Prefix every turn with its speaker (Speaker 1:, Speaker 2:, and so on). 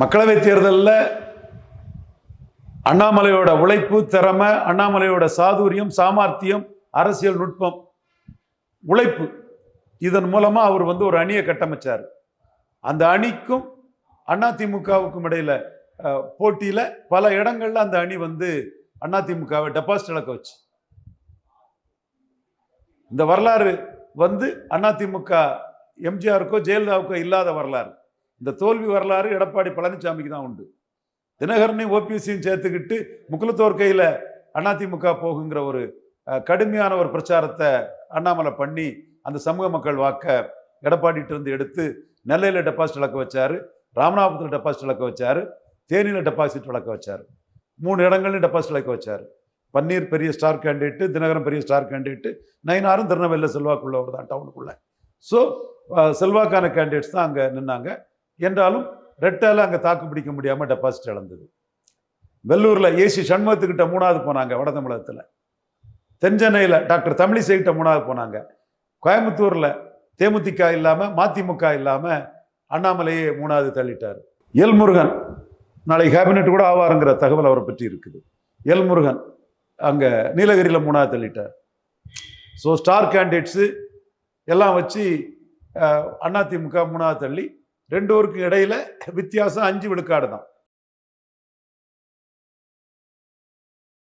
Speaker 1: மக்களவை தேர்தலில் அண்ணாமலையோட உழைப்பு திறமை அண்ணாமலையோட சாதுரியம் சாமர்த்தியம் அரசியல் நுட்பம் உழைப்பு. இதன் மூலமாக அவர் வந்து ஒரு அணியை கட்டமைச்சார். அந்த அணிக்கும் அதிமுகவுக்கும் இடையில போட்டியில் பல இடங்கள்ல அந்த அணி வந்து அதிமுகவை டெபாசிட் இழக்க வச்சு. இந்த வரலாறு வந்து அதிமுக எம்ஜிஆருக்கோ ஜெயலலிதாவுக்கோ இல்லாத வரலாறு. இந்த தோல்வி வரலாறு எடப்பாடி பழனிசாமிக்கு தான் உண்டு. தினகரனையும் ஓபிஎஸ்சியும் சேர்த்துக்கிட்டு முக்குலத்தோர் கையில் அதிமுக போகுங்கிற ஒரு கடுமையான ஒரு பிரச்சாரத்தை அண்ணாமலை பண்ணி அந்த சமூக மக்கள் வாக்க எடப்பாடிட்டு இருந்து எடுத்து நெல்லையில் டெபாசிட் இழக்க வச்சார் ராமநாதபுரத்தில் டெபாசிட் இழக்க வச்சாரு தேனியில் டெபாசிட் இழக்க வச்சார். மூணு இடங்கள்லையும் டெபாசிட் இழக்க வச்சார். பன்னீர் பெரிய ஸ்டார் கேண்டிடேட்டு தினகரன் பெரிய ஸ்டார் கேண்டிடேட்டு நயினாரும் திருநெல்வேலியில் செல்வாக்குள்ளவர் தான் டவுனுக்குள்ளே ஸோ செல்வாக்கான கேண்டிடேட்ஸ் தான் அங்கே நின்னாங்க. என்றாலும் ரெட்டால அங்கே தாக்கு பிடிக்க முடியாமல் டெபாசிட் இழந்தது. வெள்ளூரில் ஏசி சண்முகத்துக்கிட்ட மூணாவது போனாங்க வட தமிழகத்தில். தென்சென்னையில் டாக்டர் தமிழிசைக்கிட்ட மூணாவது போனாங்க. கோயம்புத்தூரில் தேமுதிக இல்லாமல் மதிமுக இல்லாமல் அண்ணாமலையே மூணாவது தள்ளிட்டார். எல்முருகன் நாளை கேபினெட் கூட ஆவாருங்கிற தகவல் அவரை பற்றி இருக்குது. எல்முருகன் அங்கே நீலகிரியில் மூணாவது தள்ளிட்டார். ஸோ ஸ்டார் கேண்டிடேட்ஸு எல்லாம் வச்சு அதிமுக மூணாவது தள்ளி ரெண்டு ஊருக்கு இடையில வித்தியாசம் அஞ்சு விழுக்காடு தான்